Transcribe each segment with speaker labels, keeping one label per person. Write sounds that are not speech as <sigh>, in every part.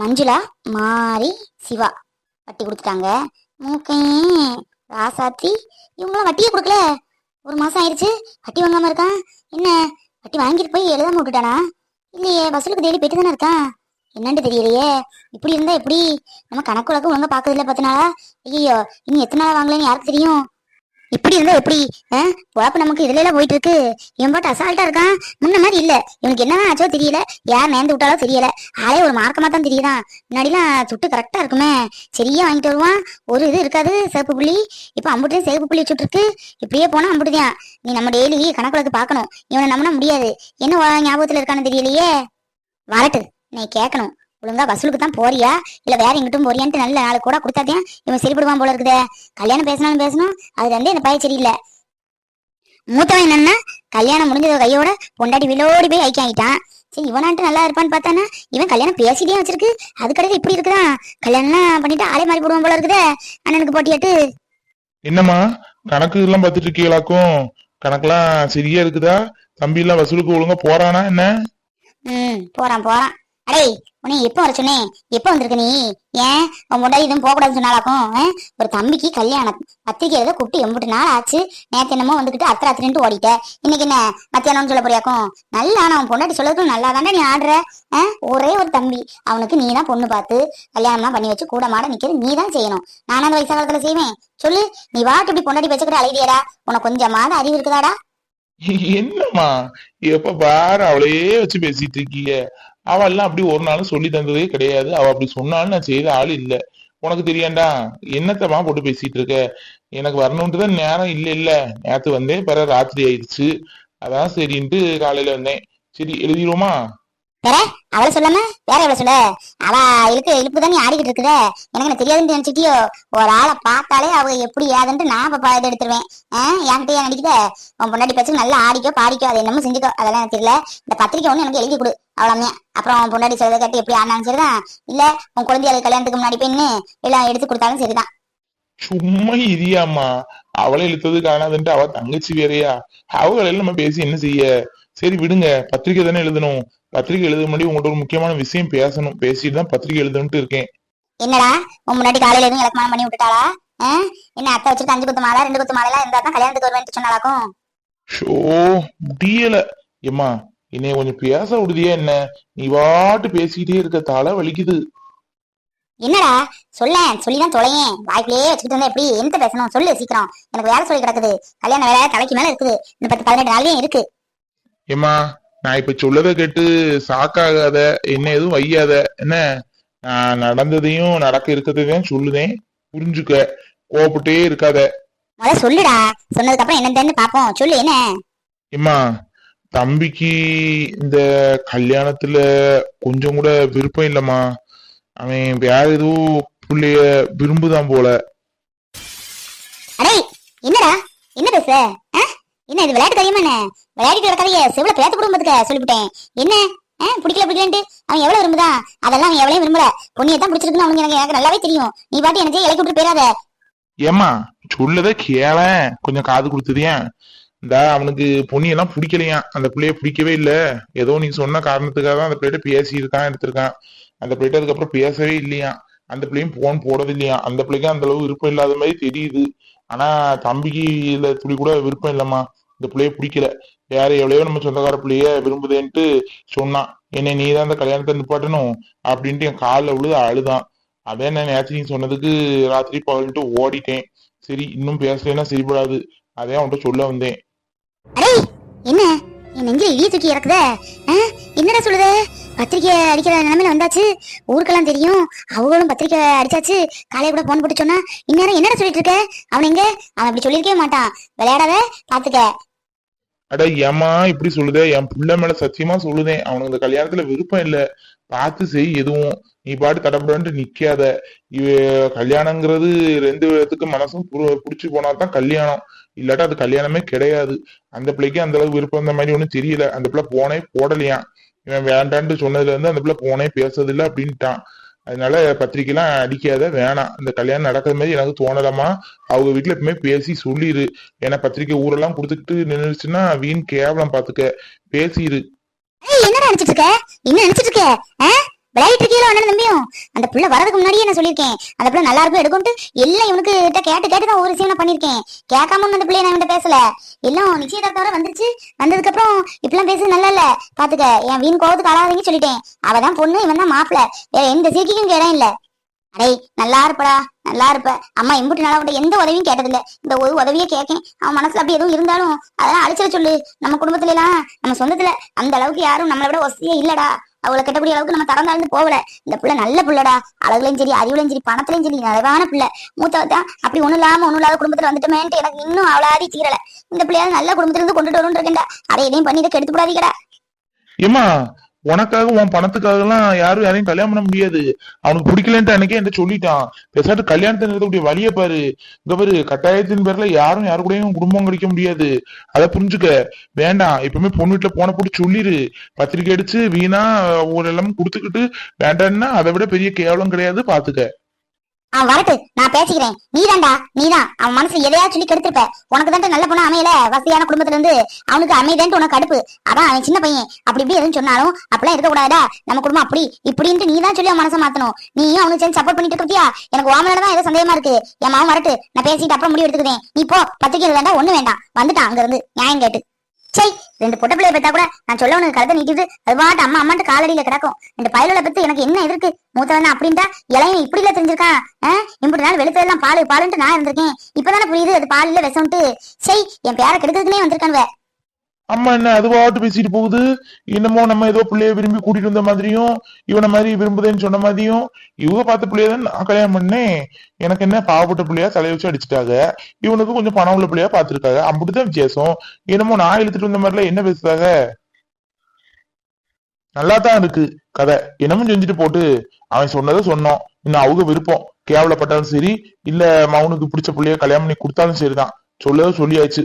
Speaker 1: மஞ்சுளா? மாரி சிவா. வட்டி கொடுத்துட்டாங்க. மூக்கையும் ராசாத்தி இவங்களாம் வட்டியே கொடுக்கல. ஒரு மாதம் ஆயிடுச்சு. வட்டி வாங்காமல் இருக்கான். என்ன? வட்டி வாங்கிட்டு போய் எழுதாம விட்டுட்டானா? இல்லையே வசூலுக்கு தேடி போயிட்டு தானே இருக்கான். என்னன்னு தெரியலையே. இப்படி இருந்தா எப்படி? நம்ம கணக்கு வழக்கு ஒழுங்கா பாக்குறது பத்து நாளா. ஐயோ இன்னும் எத்தனை நாள் வாங்கலன்னு யாருக்கு தெரியும்? இப்படி இருந்தா எப்படி? ஆஹ் நமக்கு இதுல எல்லாம் போயிட்டு இருக்கு இவன் பாட்டு அசால்ட்டா இருக்கான். முன்ன மாதிரி இல்ல. இவனுக்கு என்ன ஆச்சோ தெரியல. யார் நேர்ந்து விட்டாலோ தெரியல. ஆளே ஒரு மார்க்கமா தான் தெரியுதான். முன்னாடிலாம் சுட்டு கரெக்டா இருக்குமே. சரியா வாங்கிட்டு வருவான். ஒரு இது இருக்காது. சிவப்பு புள்ளி. இப்ப அம்புட்டு சிவப்பு புள்ளி வச்சுட்டு இருக்கு இப்படியே போனா அம்புட்டுதான். நீ நம்ம டெய்லி கணக்குலக்கு பார்க்கணும். இவனை நம்பினா முடியாது. என்ன வா- ஞாபகத்துல இருக்கான்னு தெரியலையே? வரட்டு. நீ கேட்கணும். ஒழுங்கா வசூலுக்கு தான் போறியா? இல்ல வேற எங்கிட்டும் போறியான்ட்டு நல்ல நாள் கூட கொடுத்தாதேன் இவன் சரிப்படுவான் போல இருக்குதே. கல்யாணம் பேசினாலும் பேசணும் அது வந்து இந்த பையன் சரியில்லை. மூத்தவன் என்னன்னா கல்யாணம் முடிஞ்சத கையோட பொண்டாட்டி விலோடி போய் ஐக்கியம் ஆயிட்டான். சரி இவனான்ட்டு நல்லா இருப்பான்னு பார்த்தானா? இவன் கல்யாணம் பேசிட்டே வச்சிருக்கு. அதுக்கடையில் இப்படி இருக்குதான். கல்யாணம்லாம் பண்ணிட்டு ஆளே மாறி போடுவான் போல இருக்குதே. அண்ணனுக்கு போட்டியாட்டு
Speaker 2: என்னம்மா கணக்கு எல்லாம் பார்த்துட்டு இருக்கீங்களாக்கும்? கணக்கெல்லாம் சரியா இருக்குதா? தம்பி எல்லாம் வசூலுக்கு ஒழுங்கா போறானா என்ன?
Speaker 1: ம் போறான் போறான். அடே உன்னை எப்போ வர சொன்னேன்? எப்போ வந்திருக்க நீ? ஏன்? உன் முன்னாடி இதுவும் போகக்கூடாதுன்னு சொன்னாலாக்கும் ஒரு தம்பிக்கு கல்யாணம். பத்திரிக்கை எழுத கூப்பிட்டு எம்பிட்டு நாள் ஆச்சு. நேத்து என்னமோ வந்துகிட்டு அத்தரை அத்திரின்ட்டு ஓடிட்ட. இன்னைக்கு என்ன மத்தியானம்னு சொல்ல போறியாக்கும்? நல்லா நான் உன் பொண்டாட்டி சொல்லதுக்கும் நல்லா தானே நீ ஆடுற ஒரே ஒரு தம்பி. அவனுக்கு நீ தான் பொண்ணு பார்த்து கல்யாணம்லாம் பண்ணி வச்சு கூட மாட நிக்கிறது நீ தான் செய்யணும். நானும் அந்த வயசா காலத்துல செய்வேன். சொல்லு நீ வாட்டு இப்படி பொண்டாட்டி வச்சுக்கிற அழகியடா உனக்கு கொஞ்சமாவது அறிவு இருக்குதாடா?
Speaker 2: என்னம்மா? எப்ப பாரு அவளையே வச்சு பேசிட்டு இருக்கீங்க. அவ எல்லாம் அப்படி ஒரு நாளும் சொல்லி தந்ததே கிடையாது. அவ அப்படி சொன்னாலும் நான் செய்த ஆள் இல்ல. உனக்கு தெரியாண்டா? என்னத்தமா போட்டு பேசிட்டு இருக்க? எனக்கு வரணுன்ட்டுதான் நேரம் இல்ல இல்ல. நேத்து வந்தேன். பிற ராத்திரி ஆயிடுச்சு. அதான் சரின்ட்டு காலையில வந்தேன். சரி எழுதிருவோமா
Speaker 1: அவளை சொல்லாம வேற எவ்வளவு சொல்ல அவ இழுக்கு இழுப்பு தான் ஆடிக்கிட்டு இருக்குத? எனக்கு என்ன தெரியாதுன்னு நினைச்சிட்டியோ? ஒரு ஆளை பார்த்தாலே அவ எப்படி ஏதுன்ட்டு நான் இப்ப இது எடுத்துருவேன். ஆஹ் என்கிட்ட ஏன் நடிக்குத? உன் பொண்டாட்டி பச்சு நல்லா ஆடிக்கோ பாடிக்கோ அது என்னமோ செஞ்சுக்கோ. அதெல்லாம் எனக்கு தெரியல. இந்த பத்திரிக்கை ஒண்ணு எனக்கு எழுதி கொடு அவ்வளவுதான் அப்புறம் உன் பொண்டாட்டி சொல்றதை கேட்டு எப்படி ஆனாலும் சரிதான். இல்ல உன் குழந்தையாளு கல்யாணத்துக்கு முன்னாடி போயின்னு எல்லாம் எடுத்து கொடுத்தாலும் சரிதான்.
Speaker 2: சும்மா இரியாம்மா. அவளை இழுத்தது காணாதுன்ட்டு அவ தங்கச்சி வேறயா? அவங்களெல்லாம் நம்ம பேசி என்ன செய்ய? சரி விடுங்க. பத்திரிக்கை தானே எழுதணும். பத்திரிக்கை எழுத முன்னாடி உங்கள்ட்ட ஒரு முக்கியமான விஷயம் பேசணும். பேசிட்டு தான் பத்திரிக்கை எழுதணும்ட்டு இருக்கேன்.
Speaker 1: என்னடா? உன் முன்னாடி காலையில எதுவும் இலக்கணம் பண்ணி விட்டுட்டாளா? என்ன அத்தை வச்சுட்டு அஞ்சு குத்து மாலை ரெண்டு குத்து மாலை எல்லாம் இருந்தா தான் கல்யாணத்துக்கு வருவேன்ட்டு சொன்னாலாக்கும்
Speaker 2: ஷோ முடியல. ஏம்மா என்னைய கொஞ்சம் பேச விடுதியா என்ன? நீ வாட்டு பேசிக்கிட்டே இருக்க தலை வலிக்குது.
Speaker 1: என்னடா? சொல்ல சொல்லிதான் தொலையேன். வாய்க்குள்ளேயே வச்சுக்கிட்டு இருந்தா எப்படி? என்ன பேசணும்? சொல்லு சீக்கிரம். எனக்கு வேலை சொல்லி கிடக்குது. கல்யாண வேலை தலைக்கு மேல இருக்குது. இன்னும் பத்து பதினெட்டு நாள்லயும் இருக்கு.
Speaker 2: ஏம்மா நான் இப்ப சொல்லதை கேட்டு சாக்காகாத என்ன எதுவும் வையாத என்ன? நான் நடந்ததையும் நடக்க இருக்கிறதையும் சொல்லுதேன். புரிஞ்சுக்க. கோபப்பட்டே இருக்காத.
Speaker 1: முத சொல்லுடா. சொன்னதுக்கு அப்புறம் என்னன்னு பாப்போம். சொல்லு என்ன?
Speaker 2: ஏம்மா தம்பிக்கு இந்த கல்யாணத்துல கொஞ்சம் கூட விருப்பம் இல்லம்மா. அவன் வேற ஏதோ புள்ளைய விரும்புதான் போல.
Speaker 1: அடே என்னடா? என்ன பேச? என்ன இது விளையாட்டு தெரியுமா என்ன? விளையாடிட்டு கதையை செவில பேத்த குடும்பத்துக்கு சொல்லிவிட்டேன். என்ன? ஆஹ் பிடிக்கல பிடிக்கலன்ட்டு? அவன் எவ்வளவு விரும்புதான் அதெல்லாம் அவன் எவ்வளவு விரும்பல. பொண்ணியை தான் பிடிச்சிருக்குன்னு அவனுக்கு எனக்கு எனக்கு நல்லாவே தெரியும். நீ பாட்டு எனக்கு இலக்கி விட்டு போயிடாத.
Speaker 2: ஏம்மா சொல்லத கேளேன் கொஞ்சம் காது கொடுத்ததியா? இந்த அவனுக்கு பொண்ணியெல்லாம் பிடிக்கலையா? அந்த பிள்ளைய பிடிக்கவே இல்ல. ஏதோ நீ சொன்ன காரணத்துக்காக தான் அந்த பிள்ளைகிட்ட பேசி இருக்கான் எடுத்திருக்கான். அந்த பிள்ளைகிட்ட அதுக்கப்புறம் பேசவே இல்லையா? அந்த பிள்ளையும் போன் போடது இல்லையா அந்த பிள்ளைக்கு அந்த அளவு விருப்பம் இல்லாத மாதிரி தெரியுது. ஆனா தம்பிக்கு இதுல துளி கூட விருப்பம் இல்லம்மா. இந்த பிள்ளைய பிடிக்கல. வேற எவ்வளவோ நம்ம சொந்தக்கார பிள்ளைய விரும்புதேன்ட்டு சொன்னான். என்னை நீ தான் அந்த கல்யாணத்தை நிப்பாட்டணும் அப்படின்ட்டு என் காலில் விழுது அழுதான். அதே நான் நேற்று நீ சொன்னதுக்கு ராத்திரி பகல்ட்டு ஓடிட்டேன். சரி இன்னும் பேசலைன்னா சரிபடாது. அதே அவன்கிட்ட சொல்ல வந்தேன்.
Speaker 1: என்ன? என் நெஞ்சில் இடிய தூக்கி இறக்குத. என்னடா சொல்லுத? பத்திரிக்கை அடிக்கிற நிலைமையில வந்தாச்சு. ஊருக்கெல்லாம் தெரியும். அவங்களும் பத்திரிக்கை அடிச்சாச்சு. காலையை கூட போன் போட்டு சொன்னா இந்நேரம் என்னடா சொல்லிட்டு இருக்க? அவன் எங்க? அவன் அப்படி சொல்லியிருக்கவே மாட்டான். விளையாடாத பாத்துக்க
Speaker 2: அட ஏம்மா இப்படி சொல்லுதே? என் பிள்ளை மேல சத்தியமா சொல்லுதேன் அவனுக்கு இந்த கல்யாணத்துல விருப்பம் இல்ல. பார்த்து செய் எதுவும். நீ பாட்டு தடப்படன்ட்டு நிக்காத. இவ கல்யாணங்கிறது ரெண்டு பேர்த்துக்கு மனசும் புரு- புடிச்சு போனா தான் கல்யாணம். இல்லாட்டா அது கல்யாணமே கிடையாது. அந்த பிள்ளைக்கு அந்த அளவுக்கு விருப்பம் இந்த மாதிரி ஒண்ணும் தெரியல. அந்த பிள்ளை போனே போடலையாம். இவன் வேண்டான்ட்டு சொன்னதுல இருந்து அந்த பிள்ளை போனே பேசுறதில்ல அப்படின்ட்டான். அதனால பத்திரிக்கைலாம் அடிக்காத வேணாம். இந்த கல்யாணம் நடக்கிற மாதிரி எனக்கு தோணலாமா அவங்க வீட்டுல எப்பவுமே பேசி சொல்லிரு. ஏன்னா பத்திரிக்கை ஊரெல்லாம் கொடுத்துக்கிட்டு நின்றுச்சுன்னா வீண் கேவலம் பாத்துக்க.
Speaker 1: பேசிடு என்ன நினைச்சிட்டு இருக்க? என்ன நினைச்சிட்டு இருக்க? விளையாட்டு இருக்கீங்களோ அண்ணன் தம்பியும் அந்த புள்ள வரதுக்கு முன்னாடியே நான் சொல்லியிருக்கேன். அந்த புள்ள நல்லா இருக்கும் எடுக்கும்ட்டு எல்லாம் இவனுக்கு கிட்ட கேட்டு கேட்டு தான் ஒரு விஷயம் நான் பண்ணியிருக்கேன். கேட்காம அந்த பிள்ளைய நான் இவன்ட்ட பேசல. எல்லாம் நிச்சயதார்த்தம் வரை வந்துருச்சு. வந்ததுக்கு அப்புறம் இப்பெல்லாம் பேசுறது நல்லா இல்ல. பாத்துக்க என் வீண் கோவத்துக்கு ஆளாதீங்க சொல்லிட்டேன். அவதான் பொண்ணு இவன் தான் மாப்பிள வேற எந்த சீக்கிக்கும் இங்க இடம் இல்ல. அடே நல்லா இருப்படா நல்லா இருப்ப. அம்மா எம்புட்டு நல்லா உன்ட்ட எந்த உதவியும் கேட்டதில்ல. இந்த ஒரு உதவியே கேட்கேன். அவன் மனசுல அப்படி எதுவும் இருந்தாலும் அதெல்லாம் அழிச்சிட சொல்லு. நம்ம குடும்பத்துல எல்லாம் நம்ம சொந்தத்துல அந்த அளவுக்கு யாரும் நம்மளை விட வசதியே இல்லடா. அவளை கட்டக்கூடிய அளவுக்கு நம்ம தரம் போகல. இந்த பிள்ளை நல்ல பிள்ளைடா. அழகுலையும் சரி அறிவுலையும் சரி பணத்துலையும் சரி நிறைவான பிள்ளை. மூத்தவ தான் அப்படி ஒன்றும் இல்லாம ஒன்றும் இல்லாத குடும்பத்துல வந்துட்டோமேன்ட்டு எனக்கு இன்னும் அவளாதி தீரல இந்த பிள்ளையாவது நல்ல குடும்பத்திலிருந்து கொண்டுட்டு வரணும் இருக்கேன்டா. அதை எதையும் பண்ணி இதை கெடுத்து விடாதீங்கடா
Speaker 2: ஏமா உனக்காக உன் பணத்துக்காக எல்லாம் யாரும் யாரையும் கல்யாணம் பண்ண முடியாது. அவனுக்கு பிடிக்கலன்ட்டு அன்னைக்கே என்கிட்ட சொல்லிட்டான். பேசாட்டு கல்யாணத்தை நிறுத்தக்கூடிய வழியை பாரு. இங்க பாரு கட்டாயத்தின் பேர்ல யாரும் யாரு கூடயும் குடும்பம் கிடைக்க முடியாது. அதை புரிஞ்சுக்க. வேண்டாம் எப்பவுமே பொண்ணு வீட்டுல போன போட்டு சொல்லிரு. பத்திரிக்கை அடிச்சு வீணா ஒரு எல்லாம் கொடுத்துக்கிட்டு வேண்டாம்னா அதை விட பெரிய கேவலம் கிடையாது பாத்துக்க.
Speaker 1: அவன் வரட்டு நான் பேசிக்கிறேன். நீதான்டா நீதான். அவன் மனசு எதையா சொல்லி கெடுத்திருப்ப. உனக்கு தான் நல்ல பொண்ணு அமையல. வசதியான குடும்பத்துல இருந்து அவனுக்கு அமைதேன்ட்டு உனக்கு கடுப்பு. அதான் அவன் சின்ன பையன். அப்படி இப்படி எதுவும் சொன்னாலும் அப்படிலாம் இருக்கக்கூடாதா? நம்ம குடும்பம் அப்படி இப்படின்ட்டு நீ தான் சொல்லி அவன் மனசை மாத்தணும். நீயும் அவனுக்கு சேர்ந்து சப்போர்ட் பண்ணிட்டு இருக்கியா? எனக்கு ஓமனால தான் ஏதோ சந்தேகமா இருக்கு. என் மாவன் வரட்டு. நான் பேசிட்டு அப்புறம் முடிவு எடுத்துக்கிறேன். நீ போ. பத்திரிக்கை வேண்டாம் ஒண்ணு வேண்டாம். வந்துட்டான் அங்க இருந்து நியாயம் கேட்டு. சை ரெண்டு பொட்ட பிள்ளைய பெத்தா கூட நான் சொல்ல உனக்கு கருத்தை நீட்டிட்டு அது பாட்டு அம்மா அம்மாட்டு காலடியில கிடக்கும். ரெண்டு பயலோட பத்தி எனக்கு என்ன எதிர்க்கு? மூத்தவன் அப்படின்ட்டா இளையன் இப்படி இல்ல தெரிஞ்சிருக்கான். ஆஹ் இப்படி நாள் வெளுத்ததெல்லாம் பால் பாலுன்ட்டு நான் இருந்திருக்கேன். இப்பதானே புரியுது அது பால் இல்ல விஷம்ட்டு சை என் பேரை கெடுக்கிறதுக்குன்னே வந்திருக்கானுவ.
Speaker 2: அம்மா என்ன அது பாட்டு பேசிட்டு போகுது? என்னமோ நம்ம ஏதோ பிள்ளைய விரும்பி கூட்டிட்டு வந்த மாதிரியும் இவனை மாதிரி விரும்புதேன்னு சொன்ன மாதிரியும் இவங்க பார்த்த பிள்ளைய தான் நான் கல்யாணம் பண்ணேன். எனக்கு என்ன பாவப்பட்ட பிள்ளையா தலைய வச்சு அடிச்சுட்டாங்க. இவனுக்கு கொஞ்சம் பணம் உள்ள பிள்ளையா பாத்துருக்காங்க அப்படிதான் வித்தியாசம். என்னமோ நான் இழுத்துட்டு வந்த மாதிரிலாம் என்ன பேசுறாங்க? நல்லா தான் இருக்கு. கதை. என்னமும் செஞ்சுட்டு போட்டு அவன் சொன்னதை சொன்னோம் இன்னும் அவங்க விருப்பம். கேவலப்பட்டாலும் சரி இல்ல மவனுக்கு பிடிச்ச பிள்ளைய கல்யாணம் பண்ணி கொடுத்தாலும் சரிதான். சொல்லதும் சொல்லியாச்சு.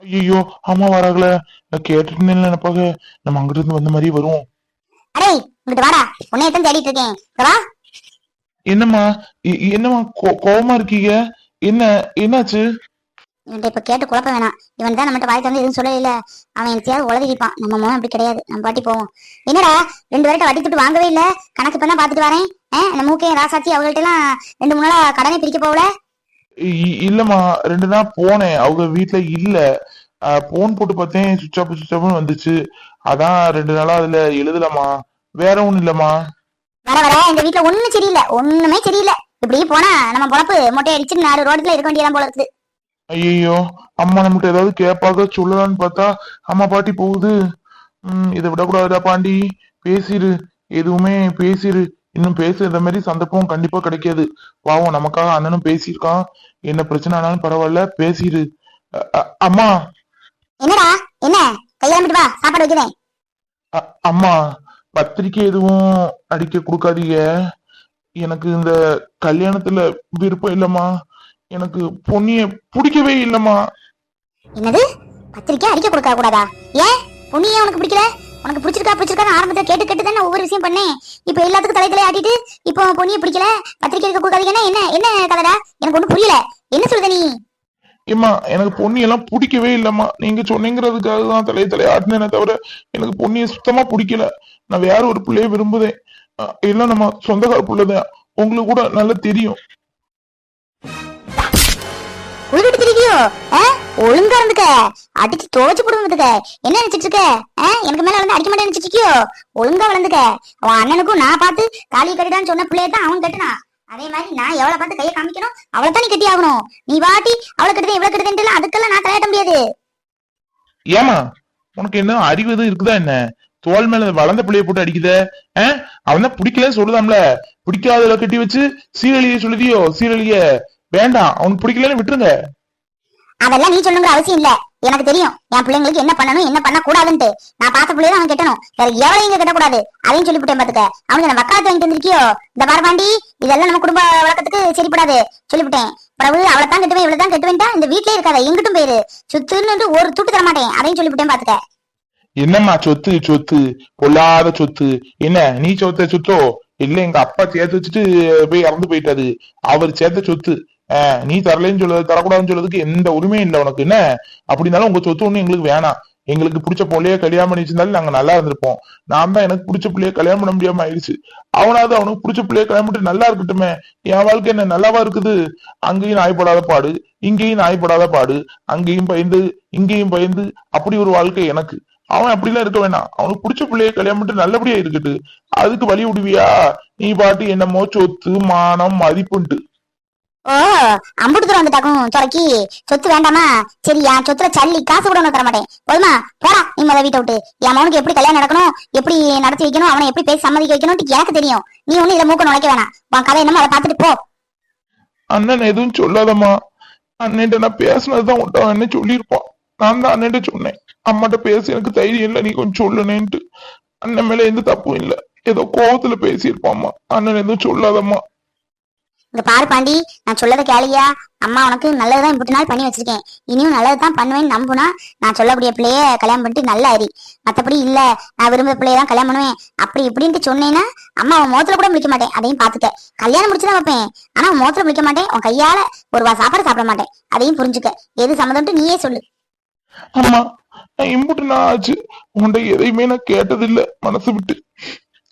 Speaker 2: ஐயோ அம்மா வராங்கள நான் கேட்டுட்டு நினைப்பாக. நம்ம அங்கிட்டு இருந்து வந்த மாதிரி வரும்.
Speaker 1: அடே இங்கிட்டு வாடா. உன்னையத்தான் தேடிட்டு இருக்கேன். வா.
Speaker 2: என்னம்மா? என்னம்மா? கோ- கோவமா இருக்கீங்க? என்ன என்னாச்சு?
Speaker 1: இவன்ட்ட இப்ப கேட்டு குழப்ப வேணாம். இவன் தான் நம்மகிட்ட வாய் தந்து எதுவும் சொல்லல அவன் எனக்கையாவது உளறிப்பான் நம்ம மகன் அப்படி கிடையாது. நம்ம பாட்டி போவோம். என்னடா ரெண்டு பேர்ட்ட வட்டி துட்டு வாங்கவே இல்ல? கணக்கு இப்ப தான் பாத்துட்டு வரேன். ஆஹ் அந்த மூக்கே ராசாச்சி அவங்கள்ட்ட எல்லாம் ரெண்டு மூணு நாளா கடனை பிரிக்க போகல?
Speaker 2: இல்லம்மா ரெண்டு நாள் போனேன். அவங்க வீட்ல இல்ல. போன் போட்டு பார்த்தேன். சுவிட்ச் ஆஃப் சுவிட்ச் ஆஃப்னு வந்துச்சு. அதான் ரெண்டு நாளா அதுல எழுதலம்மா. வேற ஒண்ணும் இல்லம்மா.
Speaker 1: வர வர இந்த வீட்டுல ஒண்ணும் சரியில்லை. ஒண்ணுமே சரியில்லை. இப்படி போனா நம்ம பொழப்பு மொட்டை அடிச்சு நாலு ரோட்ல இருக்க வேண்டியதான் போல இருக்குது.
Speaker 2: ஐயோ அம்மா நம்மகிட்ட ஏதாவது கேட்பாக சொல்லலாம்னு பார்த்தா அம்மா பாட்டி போகுது. உம் இதை விடக்கூடாதுடா பாண்டி. பேசிரு. எதுவுமே பேசிரு. இன்னும் பேசுற மாதிரி சந்தர்ப்பம் கண்டிப்பா கிடைக்காது. பாவம் நமக்காக அண்ணனும் பேசியிருக்கான். என்ன பிரச்சனை ஆனாலும் பரவாயில்ல அ- அம்மா.
Speaker 1: என்னடா? என்ன? கையெழும்பிட்டு வா சாப்பாடு வைக்கிறேன்.
Speaker 2: அம்மா பத்திரிக்கை எதுவும் அடிக்க கொடுக்காதீங்க. எனக்கு இந்த கல்யாணத்துல விருப்பம் இல்லம்மா. எனக்கு பொன்னிய பிடிக்கவே இல்லம்மா.
Speaker 1: என்னது? பத்திரிக்கை அடிக்க கொடுக்க கூடாதா ஏன்? பொண்ணு ஏன் உனக்கு பிடிக்கல? உனக்கு பிடிச்சிருக்கா பிடிச்சிருக்கா ஆரம்பத்துல கேட்டு கேட்டு தான் ஒவ்வொரு விஷயம் பண்ணேன். இப்போ எல்லாத்துக்கும் தலை தலை ஆட்டிட்டு இப்போ பொண்ணியை பிடிக்கல பத்திரிக்கை எடுக்க கொடுக்காதீங்கன்னா என்ன என்ன கதைடா? எனக்கு ஒண்ணும் புரியல. என்ன சொல்லுத நீ?
Speaker 2: ஏம்மா எனக்கு பொன்னி எல்லாம் பிடிக்கவே இல்லம்மா. நீங்க சொன்னீங்கிறதுக்காக தான் தலையை தலையை ஆட்டினேனே தவிர எனக்கு பொன்னியை சுத்தமா பிடிக்கல. நான் வேற ஒரு பிள்ளைய விரும்புதேன். எல்லாம் நம்ம சொந்தக்கார பிள்ளைதான் உங்களுக்கு கூட நல்லா தெரியும்.
Speaker 1: உள்விட்டு திரிக்கியோ ஒழுங்கா இருந்துக்க. அடிச்சு துவைச்சு போடுவதுக்க என்ன நினைச்சிட்டு இருக்க? எனக்கு மேல வந்து அடிக்க மாட்டேன் நினைச்சிட்டு ஒழுங்கா வளர்ந்துக்க. அவன் அண்ணனுக்கும் நான் பார்த்து காலி கட்டிடான்னு சொன்ன பிள்ளைய தான் அவன் கட்டினான் அதே மாதிரி நான் எவ்வளவு பார்த்து கையை காமிக்கணும் அவளை தான் நீ கட்டி ஆகணும். நீ வாட்டி அவளை கட்டுதே இவ்வளவு கட்டுதேன் அதுக்கெல்லாம் நான் தலையாட்ட முடியாது.
Speaker 2: ஏமா உனக்கு என்ன அறிவு எதுவும் இருக்குதா என்ன? தோல் மேல வளர்ந்த பிள்ளைய போட்டு அடிக்குத? அவன் தான் பிடிக்கலன்னு சொல்லுதாம்ல. பிடிக்காத கட்டி வச்சு சீரழிய சொல்லுதியோ? சீரழிய. வேண்டாம் அவனுக்கு பிடிக்கலன்னு விட்டுருங்க.
Speaker 1: அதெல்லாம் நீ சொல்லுங்கிற அவசியம் இல்ல. எனக்கு தெரியும். என் பிள்ளைங்களுக்கு என்ன பண்ணணும் என்ன பண்ண கூடாதுன்ட்டு நான் பார்த்த பிள்ளைய அவன் கெட்டணும். வேற எவ்வளவு இங்க கட்டக்கூடாது. அதையும் சொல்லிவிட்டேன் பாத்துக்க. அவனுக்கு நான் வக்காலத்து வாங்கிட்டு வந்திருக்கியோ? இந்த பாரபாண்டி இதெல்லாம் நம்ம குடும்ப வழக்கத்துக்கு சரிப்படாது. சொல்லிவிட்டேன். பிரபு அவளைத்தான் கட்டுவேன் இவ்வளவு கட்டுவேன்டா இந்த வீட்லயே இருக்காத. எங்கிட்டும் போயிரு. சுத்துன்னு ஒரு துட்டு தர மாட்டேன் அதையும் சொல்லிவிட்டேன் பாத்துக்க.
Speaker 2: என்னம்மா சொத்து சொத்து? பொல்லாத சொத்து. என்ன நீ சொத்த சொத்தோ? இல்ல எங்க அப்பா சேர்த்து வச்சுட்டு போய் இறந்து போயிட்டாரு. அவர் சேர்த்த சொத்து. நீ தரலைன்னு சொல்லுறது தரக்கூடாதுன்னு சொல்றதுக்கு எந்த உரிமையும் இல்லை உனக்கு. என்ன? அப்படின்னாலும் உங்க சொத்து ஒண்ணு எங்களுக்கு வேணாம். எங்களுக்கு பிடிச்ச பிள்ளைய கல்யாணம் பண்ணி வச்சிருந்தாலும் நாங்க நல்லா இருந்திருப்போம். நான் தான் எனக்கு பிடிச்ச பிள்ளைய கல்யாணம் பண்ண முடியாம ஆயிடுச்சு. அவனாவது அவனுக்கு பிடிச்ச பிள்ளைய கல்யாணம் பண்ணிட்டு நல்லா இருக்கட்டுமே. என் வாழ்க்கை என்ன நல்லாவா இருக்குது? அங்கேயும் நாய்ப்படாத பாடு இங்கேயும் நாய்ப்படாத பாடு அங்கேயும் பயந்து இங்கேயும் பயந்து அப்படி ஒரு வாழ்க்கை எனக்கு. அவன் அப்படிலாம் இருக்க வேணாம். அவனுக்கு பிடிச்ச பிள்ளைய கல்யாணம் பண்ணிட்டு நல்லபடியா இருக்கட்டு. அதுக்கு வழி விடுவியா? நீ பாட்டு என்னமோ சொத்து மானம் மதிப்புன்ட்டு.
Speaker 1: ஓ அம்புட்டு தூரம் வந்துட்டாக்கும் துறக்கி சொத்து வேண்டாமா? சரி என் சொத்துல சல்லி காசு கூட உனக்கு தர மாட்டேன் போதுமா? போடா நீ முத வீட்டை விட்டு. என் மகனுக்கு எப்படி கல்யாணம் நடக்கணும் எப்படி நடத்தி வைக்கணும் அவனை எப்படி பேசி சம்மதிக்க வைக்கணும்னு எனக்கு தெரியும். நீ ஒண்ணு இதை மூக்க நுழைக்க வேணாம். உன் கதை என்னமோ அதை பாத்துட்டு போ.
Speaker 2: அண்ணன் எதுவும் சொல்லாதம்மா. அண்ணன் நான் பேசினதுதான் உண்டா அவன் என்ன சொல்லியிருப்பான். நான் தான் அண்ணன் சொன்னேன். அம்மாட்ட பேச எனக்கு தைரியம் இல்லை நீ கொஞ்சம் சொல்லுனேன்ட்டு அண்ணன் மேல எந்த தப்பும் இல்ல. ஏதோ கோவத்துல பேசியிருப்பாம்மா. அண்ணன் எதுவும் சொல்லாதம்மா.
Speaker 1: இங்க பாரு பாண்டி நான் சொல்லதை கேளியா அம்மா உனக்கு நல்லதுதான் இப்படி நாள் பண்ணி வச்சிருக்கேன். இனியும் நல்லதுதான் பண்ணுவேன்னு நம்புனா நான் சொல்லக்கூடிய பிள்ளைய கல்யாணம் பண்ணிட்டு நல்ல அறி மத்தபடி இல்ல நான் விரும்புற பிள்ளைய தான் கல்யாணம் பண்ணுவேன். அப்படி இப்படின்ட்டு சொன்னேன்னா அம்மா உன் முகத்துல கூட முடிக்க மாட்டேன். அதையும் பாத்துக்க கல்யாணம் முடிச்சுதான் வைப்பேன். ஆனா அவன் முகத்துல முடிக்க மாட்டேன். உன் கையால ஒரு வா சாப்பாடு சாப்பிட மாட்டேன். அதையும் புரிஞ்சுக்க. எது சம்மதம்ட்டு நீயே சொல்லு.
Speaker 2: அம்மா நான் இம்புட்டு நான் ஆச்சு. உன்கிட்ட எதையுமே நான் கேட்டதில்ல. மனசு விட்டு.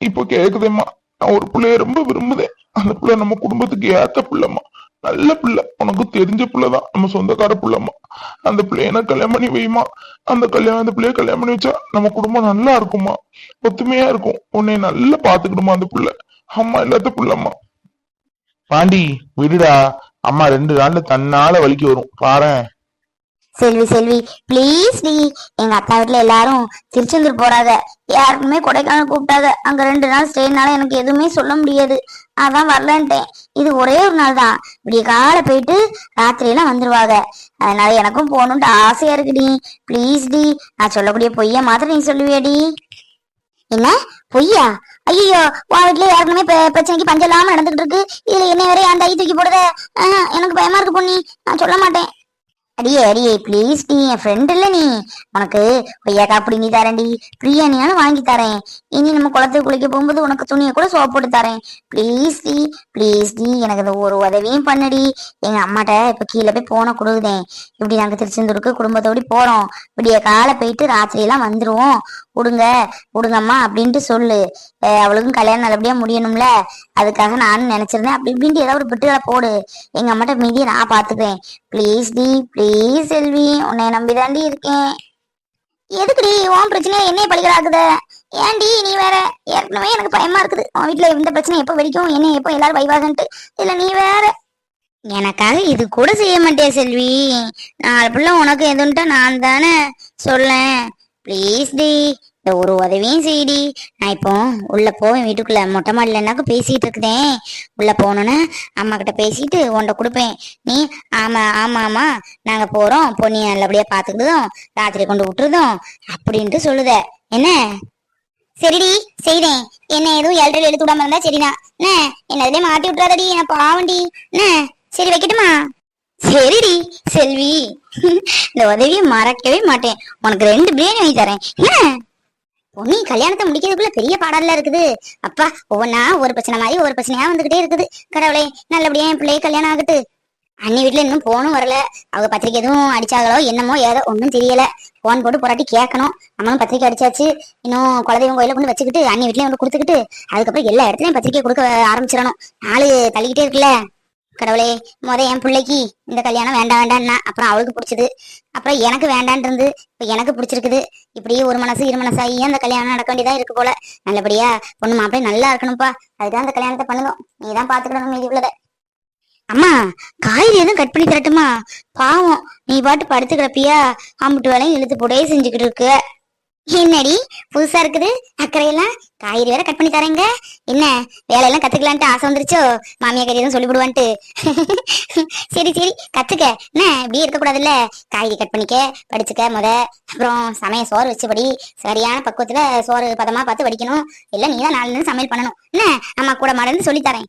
Speaker 2: இப்போ கேக்குதேம்மா. நான் ஒரு பிள்ளைய ரொம்ப விரும்புதேன். அந்த பிள்ளை நம்ம குடும்பத்துக்கு ஏத்த பிள்ளைம்மா. நல்ல பிள்ளை. உனக்கு தெரிஞ்ச பிள்ளைதான். நம்ம சொந்தக்கார பிள்ளைம்மா. அந்த பிள்ளைய எனக்கு கல்யாணம் பண்ணி வைமா? அந்த கல்யாணம் அந்த பிள்ளைய கல்யாணம் பண்ணி வச்சா நம்ம குடும்பம் நல்லா இருக்குமா ஒத்துமையா இருக்கும். உன்னை நல்லா பாத்துக்கிடுமா அந்த பிள்ளை. அம்மா இல்லாத பிள்ளைமா பாண்டி விடுடா. அம்மா ரெண்டு நாள்ல தன்னால வலிக்கு வரும். பாரேன்.
Speaker 1: செல்வி செல்வி ப்ளீஸ் டி. எங்க அத்தா வீட்டுல எல்லாரும் திருச்செந்தூர் போறாத யாருக்குமே கொடைக்கானல் கூப்பிட்டாங்க அங்க ரெண்டு நாள் ஸ்டேனால எனக்கு எதுவுமே சொல்ல முடியாது. அதான் வரலன்ட்டேன். இது ஒரே ஒரு நாள் தான். இப்படி காலை போயிட்டு ராத்திரியெல்லாம் வந்துருவாங்க. அதனால எனக்கும் போகணும்ட்டு ஆசையா இருக்குடி ப்ளீஸ் டி. நான் சொல்லக்கூடிய பொய்ய மாத்திரம் நீ சொல்லுவியாடி என்ன? பொய்யா? ஐயோ உன் வீட்டுல யாருக்குமே பிரச்சனைக்கு பஞ்சம் இல்லாம நடந்துகிட்டு இருக்கு. இதுல என்ன வேற அந்த ஐ தூக்கி போடுத ஆஹ், எனக்கு பயமா இருக்கு பொண்ணி நான் சொல்ல மாட்டேன். அடியே அடியே ப்ளீஸ் நீ என் ஃப்ரெண்ட் இல்ல நீ. உனக்கு கொய்யாக்கா பிடிங்கி நீ தரேன்டி. பிரியாணியாலும் வாங்கி தரேன். இனி நம்ம குளத்துக்கு குளிக்க போகும்போது உனக்கு துணியை கூட சோப் போட்டு தரேன். ப்ளீஸ் டி ப்ளீஸ் டி எனக்கு இந்த ஒரு உதவியும் பண்ணுடி. எங்க அம்மாட்ட இப்ப கீழே போய் போன கொடுக்குதேன் இப்படி நாங்க திருச்செந்தூருக்கு குடும்பத்தோடி போறோம். விடிய காலை போயிட்டு ராத்திரியெல்லாம் வந்துருவோம். விடுங்க விடுங்கம்மா அப்படின்ட்டு சொல்லு. அவளுக்கும் கல்யாணம் நல்லபடியா முடியணும்ல. அதுக்காக நானும் நினைச்சிருந்தேன். அப்படி இப்படின்ட்டு ஏதாவது ஒரு பிட்டுகளை போடு. எங்க அம்மாட்ட மீதியை நான் பாத்துக்கிறேன் ப்ளீஸ் டி ப்ளீஸ் செல்வி உன்னை நம்பிதாண்டி இருக்கேன். எதுக்குடி? உன் பிரச்சனையை என்னைய பழிகளாக்குத? ஏன்டி நீ வேற? ஏற்கனவே எனக்கு பயமா இருக்குது. உன் வீட்டுல இந்த பிரச்சனை எப்ப வெடிக்கும்? என்ன எப்போ எல்லாரும் வைவாகன்ட்டு இல்ல நீ வேற. எனக்காக இது கூட செய்ய மாட்டேன் செல்வி? நாலு பிள்ளை உனக்கு எதுன்ட்டா நான் தானே சொல்லேன். ப்ளீஸ் டி இந்த ஒரு உதவியும் செய்டி. நான் இப்போ உள்ள போவேன் வீட்டுக்குள்ள. மொட்டை மாடியில் என்னாக்க பேசிட்டு இருக்குதேன் உள்ள போனோன்னு அம்மா கிட்ட பேசிட்டு உன்ட கொடுப்பேன். நீ ஆமா ஆமா ஆமா நாங்க போறோம். பொண்ணி நல்லபடியா பாத்துக்கிட்டதும் ராத்திரி கொண்டு விட்டுறதும் அப்படின்ட்டு சொல்லுத. என்ன? சரிடி செய்தேன். என்ன எதுவும் ஏழரை எடுத்து விடாம இருந்தா சரிதான் என்ன? என்ன அதுலயே மாட்டி விட்டுறாதடி நான் பாவண்டி என்ன? சரி வைக்கட்டுமா? சரிடி செல்வி. இந்த உதவியை மறக்கவே மாட்டேன். உனக்கு ரெண்டு பிரியாணி வாங்கி தரேன். என்ன? பொண்ணி கல்யாணத்தை முடிக்கிறதுக்குள்ள பெரிய பாடல்ல இருக்குது. அப்பா ஒவ்வொன்னா ஒரு பிரச்சனை மாதிரி ஒரு பிரச்சனையா வந்துகிட்டே இருக்குது. கடவுளே நல்லபடியா என் பிள்ளைய கல்யாணம் ஆகுது அண்ணி வீட்டுல இன்னும் போனும் வரல. அவங்க பத்திரிக்கை எதுவும் அடிச்சாங்களோ என்னமோ ஏதோ ஒன்றும் தெரியல. போன் போட்டு போராட்டி கேட்கணும். நம்மளும் பத்திரிக்கை அடிச்சாச்சு. இன்னும் குலதெய்வம் கோயில கொண்டு வச்சுக்கிட்டு அண்ணி வீட்லயும் வந்து கொடுத்துக்கிட்டு அதுக்கப்புறம் எல்லா இடத்துலயும் பத்திரிக்கை கொடுக்க ஆரம்பிச்சிடணும். நாலு தள்ளிக்கிட்டே இருக்குல்ல. கடவுளே முத என் பிள்ளைக்கு இந்த கல்யாணம் வேண்டாம் வேண்டாம்னா அப்புறம் அவளுக்கு பிடிச்சது. அப்புறம் எனக்கு வேண்டான் இருந்து இப்ப எனக்கு பிடிச்சிருக்குது. இப்படியே ஒரு மனசு இரு மனசாகி அந்த கல்யாணம் நடக்க வேண்டியதா இருக்கு போல. நல்லபடியா பொண்ணு மாப்பிள்ளை நல்லா இருக்கணும்ப்பா அதுதான் அந்த கல்யாணத்தை பண்ணணும் நீ தான் பாத்துக்கிடணும் மீதி உள்ளத. அம்மா காய்கறி எதுவும் கட் பண்ணி தரட்டுமா? பாவம் நீ பாட்டு படுத்து கிடப்பியா ஆம்பிட்டு வேலையும் இழுத்து போடவே செஞ்சுக்கிட்டு இருக்க. என்னடி புதுசா இருக்குது? அக்கறையெல்லாம்? காய்கறி வேற கட் பண்ணி தரேங்க. என்ன வேலையெல்லாம் கத்துக்கலான்ட்டு ஆசை வந்துருச்சோ? மாமியா கறி எதுவும் சொல்லிவிடுவான்ட்டு. <laughs> சரி சரி கத்துக்க. என்ன இப்படியே இருக்கக்கூடாதுல்ல? காய்கறி கட் பண்ணிக்க படிச்சுக்க முத. அப்புறம் சமய சோறு வச்சபடி சரியான பக்குவத்துல சோறு பதமா பார்த்து வடிக்கணும். இல்ல நீ தான் நாலு நேரம் சமையல் பண்ணணும். என்ன அம்மா கூட மாடன்னு சொல்லி தரேன்.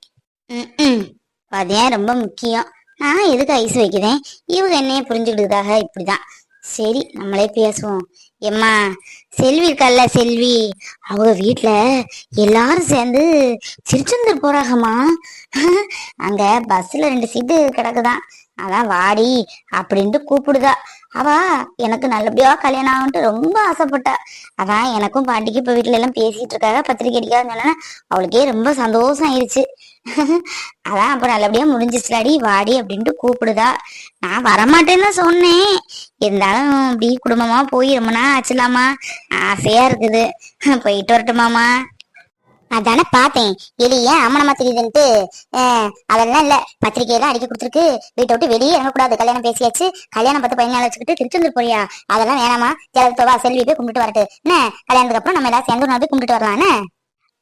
Speaker 1: ம், ம். அதேன் ரொம்ப முக்கியம். நான் எதுக்கு ஐஸ் வைக்கிறேன்? இவங்க என்னைய புரிஞ்சுக்கிட்டதாக இப்படிதான். சரி நம்மளே பேசுவோம். எம்மா செல்வி இருக்கால்ல செல்வி? அவங்க வீட்டில் எல்லாரும் சேர்ந்து திருச்செந்தூர் போறாகம்மா அங்க பஸ்ஸில் ரெண்டு சீட்டு கிடக்குதான். அதான் வாடி அப்படின்ட்டு கூப்பிடுதா. அவ எனக்கு நல்லபடியா கல்யாணம் ஆகும்ட்டு ரொம்ப ஆசைப்பட்டா. அதான் எனக்கும் பாட்டிக்கு இப்போ வீட்டில எல்லாம் பேசிட்டு இருக்காங்க பத்திரிக்கை அடிக்காதுன்னு சொன்னா அவளுக்கே ரொம்ப சந்தோஷம் ஆயிடுச்சு அதான் அப்ப நல்லபடியா முடிஞ்சிச்சுலாடி வாடி அப்படின்ட்டு கூப்பிடுதா. நான் வரமாட்டேன்னு சொன்னேன். இருந்தாலும் இப்படி குடும்பமா போய் ரொம்ப நாள் ஆச்சுலாமா? ஆசையா இருக்குது. <laughs> போயிட்டு வரட்டுமாமா. அதானே பார்த்தேன். எலி ஏன் அம்மனமா தெரியுதுன்ட்டு அதெல்லாம் இல்ல. பத்திரிக்கையெல்லாம் அடிக்க கொடுத்துருக்கு. வீட்டை விட்டு வெளியே இறங்கக்கூடாது. கல்யாணம் பேசியாச்சு. கல்யாணம் பத்து பதினாலு வச்சுக்கிட்டு திருச்செந்தூர் போறியா? அதெல்லாம் வேணாமா? ஜலத்தோவா செல்வி போய் கும்பிட்டு வரட்டு. என்ன? கல்யாணத்துக்கு அப்புறம் நம்ம எல்லாம் சேர்ந்து ஒரு போய் கும்பிட்டு வரலாம்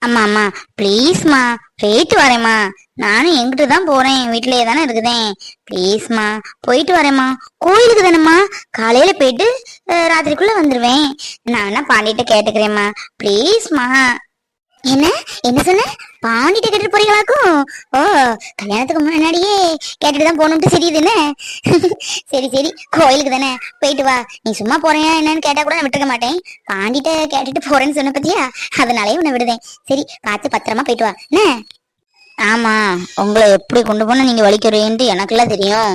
Speaker 1: அம்மா அம்மா ப்ளீஸ்மா போயிட்டு வரேம்மா. நானும் எங்கிட்டு தான் போறேன். வீட்லயே தானே இருக்குதேன் ப்ளீஸ்மா போயிட்டு வரேம்மா. கோயிலுக்கு தானேம்மா. காலையில போயிட்டு ராத்திரிக்குள்ள வந்துருவேன். நான் என்ன பாண்டிட்ட கேட்டுக்கிறேம்மா. ப்ளீஸ்மா என்ன? என்ன சொன்ன? பாண்டிட்ட கேட்டுட்டு போறீங்களாக்கும்? ஓ கல்யாணத்துக்கு முன்னாடியே கேட்டுட்டு தான் போகணும்ட்டு தெரியுது என்ன? <laughs> சரி சரி. கோயிலுக்கு தானே. போயிட்டு வா. நீ சும்மா போறியா என்னன்னு கேட்டா கூட நான் விட்டுருக்க மாட்டேன். பாண்டிட்ட கேட்டுட்டு போறேன்னு சொன்ன பத்தியா? அதனாலே உன்னை விடுதேன். சரி பார்த்து பத்திரமா போயிட்டு வா. என்ன? ஆமா உங்களை எப்படி கொண்டு போனா நீங்க வலிக்கிறீன்ட்டு எனக்கெல்லாம் தெரியும்.